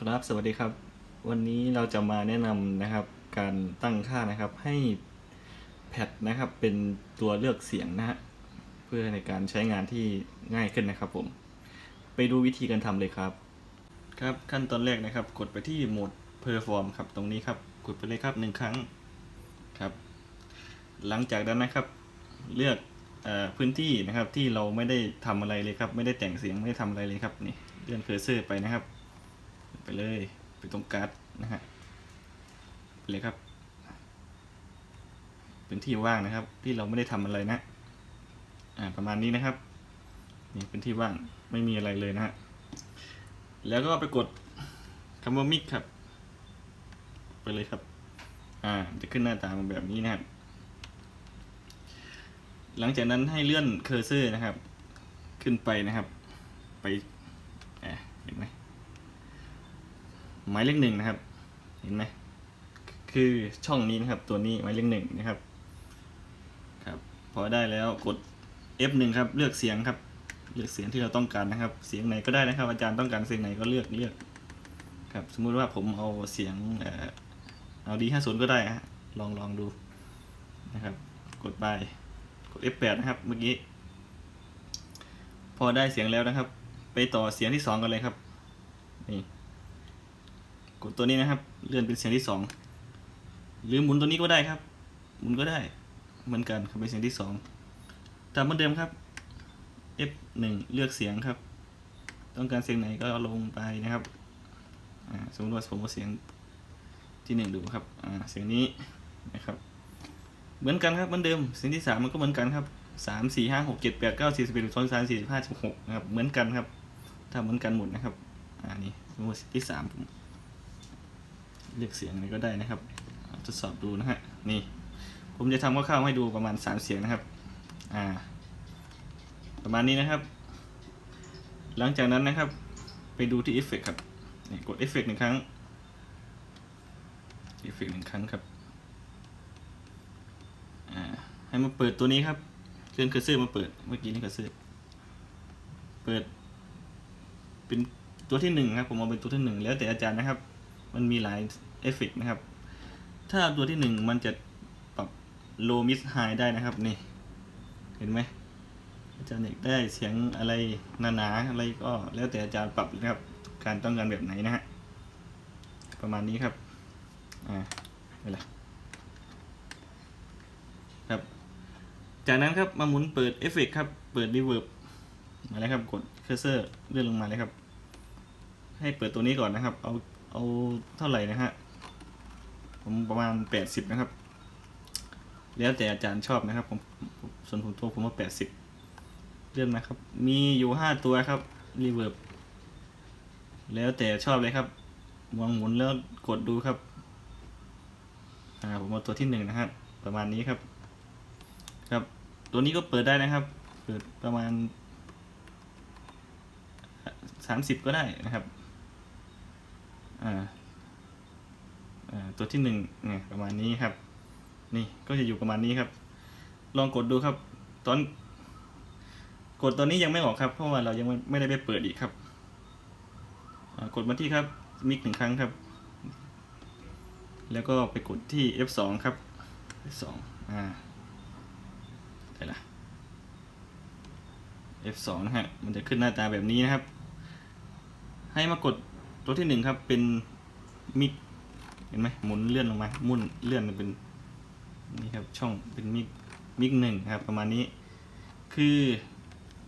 ครับสวัสดีครับ วันนี้เราจะมาแนะนำนะครับการตั้งค่านะครับให้แพดนะครับเป็นตัวเลือกเสียงนะฮะเพื่อในการใช้งานที่ง่ายขึ้นนะครับผมไปดูวิธีการทำเลยครับ ครับขั้นตอนแรกนะครับ กดไปที่โหมด perform ครับตรงนี้ครับกดไปเลยครับหนึ่งครั้งครับ หลังจากนั้นนะครับเลือกเออพื้นที่นะครับที่เราไม่ได้ทำอะไรเลยครับ ไม่ได้แต่งเสียงไม่ได้ทำอะไรเลยครับนี่เลื่อนเคอร์เซอร์ไปนะครับ ไปเลย ไปตรงการ์ดนะฮะไปเลยครับ เป็นที่ว่างนะครับ ที่เราไม่ได้ทำอะไรนะอ่าประมาณนี้นะครับนี่เป็นที่ว่างไม่มีอะไรเลยนะฮะแล้วก็ไปกดคำว่ามิกครับ ไปเลยครับ อ่า จะขึ้นหน้าตามาแบบนี้นะครับ หลังจากนั้นให้เลื่อนเคอร์เซอร์นะครับ ขึ้นไปนะครับ ไปอ่าเห็นไหม หมายเลขหนึ่งนะครับ เห็นไหมคือช่องนี้นะครับ ตัวนี้หมายเลขหนึ่งนะครับ ครับพอได้แล้วกด F1 ครับ เลือกเสียงครับ เลือกเสียงที่เราต้องการนะครับ เสียงไหนก็ได้นะครับ อาจารย์ต้องการเสียงไหนก็เลือกเลือก ครับ สมมุติว่าผมเอาเสียงเอ่อเอาดีห้าศูนย์ก็ได้ฮะลองลองดูนะครับ กดไปกด F8 นะครับเมื่อกี้ พอได้เสียงแล้วนะครับ ไปต่อเสียงที่สองกันเลยครับนี่ก ดตัวนี้นะครับ เลื่อนเป็นเสียงที่สองหรือหมุนตัวนี้ก็ได้ครับ หมุนก็ได้เหมือนกันครับเป็นเสียงที่สองตามเหมือนเดิมครับ F1 เลือกเสียงครับ ต้องการเสียงไหนก็เอาลงไปนะครับสมมติว่าผมเอาเสียงที่หนึ่งดูครับเสียงนี้นะครับเหมือนกันครับเหมือนเดิมเสียงที่สามมันก็เหมือนกันครับสามสี่ห้าหกเจ็ดแปดเก้าสี่สิบเอ็ดสิบสองสิบสามสี่สิบห้าสิบหกนะครับเหมือนกันครับ ถ้าเหมือนกันหมดนะครับ อ่านี่สมมติเสียงที่สามผม เลือกเสียงอะไรก็ได้นะครับทดสอบดูนะฮะนี่ ผมจะทำคร่าวๆให้ดูประมาณสามเสียงนะครับอ่าประมาณนี้นะครับ หลังจากนั้นนะครับ ไปดูที่เอฟเฟกครับนี่กดเอฟเฟกหนึ่งครั้งเอฟเฟกหนึ่งครั้งครับอ่าให้มาเปิดตัวนี้ครับเครื่องเคอร์เซอร์มาเปิดเมื่อกี้นี่เคอร์เซอร์เปิด เป็นตัวที่หนึ่งครับ ผมเอาเป็นตัวที่หนึ่งแล้วแต่อาจารย์นะครับ มันมีหลาย เอฟเฟกนะครับ ถ้าตัวที่หนึ่งมันจะปรับ low mid high ได้นะครับนี่ เห็นไหมอาจารย์อยากได้เสียงอะไรหนาๆอะไรก็แล้วแต่อาจารย์ปรับนะครับ การต้องการแบบไหนนะฮะประมาณนี้ครับ อ่าเวลาครับ จากนั้นครับมาหมุนเปิดเอฟเฟกครับ เปิด reverb มาเลยครับ กดเคอร์เซอร์เลื่อนลงมาเลยครับ ให้เปิดตัวนี้ก่อนนะครับ เอา เอาเท่าไหร่นะฮะ ผมประมาณแปดสิบนะครับ แล้วแต่อาจารย์ชอบนะครับ ผมส่วนผมตัวผมว่าแปดสิบเลื่อนมาครับ มีอยู่ห้าตัวครับรีเวิร์บแล้วแต่ชอบเลยครับมองหมุนแล้วกดดูครับอ่าผมเอาตัวที่หนึ่งนะฮะประมาณนี้ครับ ครับ ตัวนี้ก็เปิดได้นะครับ เปิดประมาณสามสิบก็ได้นะครับ อ่า ตัวที่หนึ่งเนี่ยประมาณนี้ครับ นี่ก็จะอยู่ประมาณนี้ครับ ลองกดดูครับ ตอนกดตอนนี้ยังไม่ออกครับ เพราะว่าเรายังไม่ได้ไปเปิดอีกครับกดมาที่ครับมิกหนึ่งครั้งครับ แล้วก็ไปกดที่ F2 ครับ F2 อ่าได้ละ F2 นะฮะมันจะขึ้นหน้าตาแบบนี้นะครับ ให้มากดตัวที่หนึ่งครับเป็นมิก เห็นไหมหมุนเลื่อนลงมามุ่นเลื่อนเป็นนี่ครับช่องเป็นมิกมิกหนึ่งครับ ประมาณนี้ คือ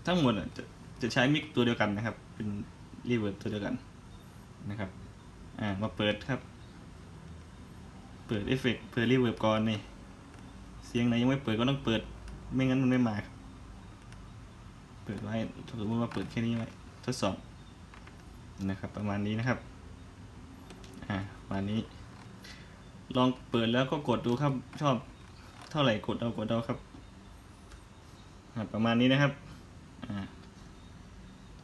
ทั้งหมดจะจะใช้มิกตัวเดียวกันนะครับ เป็นรีเวิร์บตัวเดียวกันนะครับอ่ามาเปิดครับ เปิดเอฟเฟกต์เปิดรีเวิร์บก่อนนี่เสียงไหนยังไม่เปิดก็ต้องเปิด ไม่งั้นมันไม่มาเปิดไว้สมมติว่าเปิดแค่นี้ไว้ทดสอบนะครับ ประมาณนี้นะครับ อ่าประมาณนี้ ลองเปิดแล้วก็กดดูครับ ชอบเท่าไหร่กดเอากดเอาครับประมาณนี้นะครับ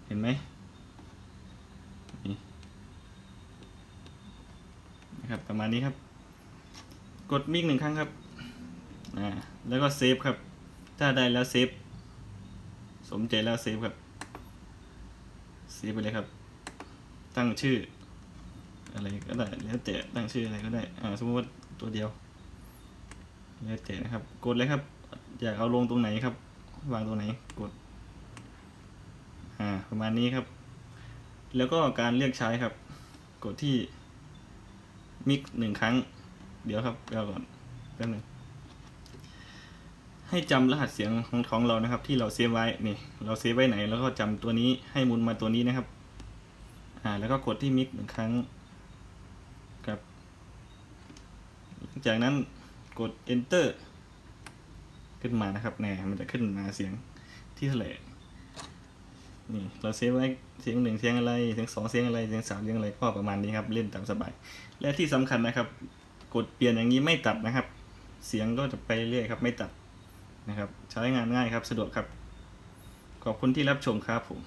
เห็นไหมนี่นะครับประมาณนี้ครับ กดมิกหนึ่งครั้งครับแล้วก็เซฟครับ ถ้าได้แล้วเซฟ สมใจแล้วเซฟครับ เซฟไปเลยครับ ตั้งชื่อ อะไรก็ได้แล้วแต่ตั้งชื่ออะไรก็ได้อ่าสมมติว่าตัวเดียวแล้วแต่นะครับ กดเลยครับ อยากเอาลงตรงไหนครับ วางตรงไหนกด อ่า ประมาณนี้ครับ แล้วก็การเลือกใช้ครับ กดที่มิกหนึ่งครั้ง เดี๋ยวครับเราก่อนแป๊บนึงให้จำรหัสเสียงของของเรานะครับ ที่เราเซฟไว้นี่ เราเซฟไว้ไหน แล้วก็จำตัวนี้ให้มุนมาตัวนี้นะครับ อ่า แล้วก็กดที่มิกหนึ่งครั้ง ครับ หลัง จากนั้นกด enter ขึ้นมานะครับแน่มันจะขึ้นมาเสียงที่เท่าไหร่นี่เราเซฟไว้เสียงหนึ่งเสียงอะไรเสียงสองเสียงอะไรเสียงสามเสียงอะไรก็ประมาณนี้ครับเล่นตามสบาย และที่สำคัญนะครับ กดเปลี่ยนอย่างนี้ไม่ตัดนะครับ เสียงก็จะไปเรื่อยครับไม่ตัดนะครับ ใช้งานง่ายครับสะดวกครับ ขอบคุณที่รับชมครับผม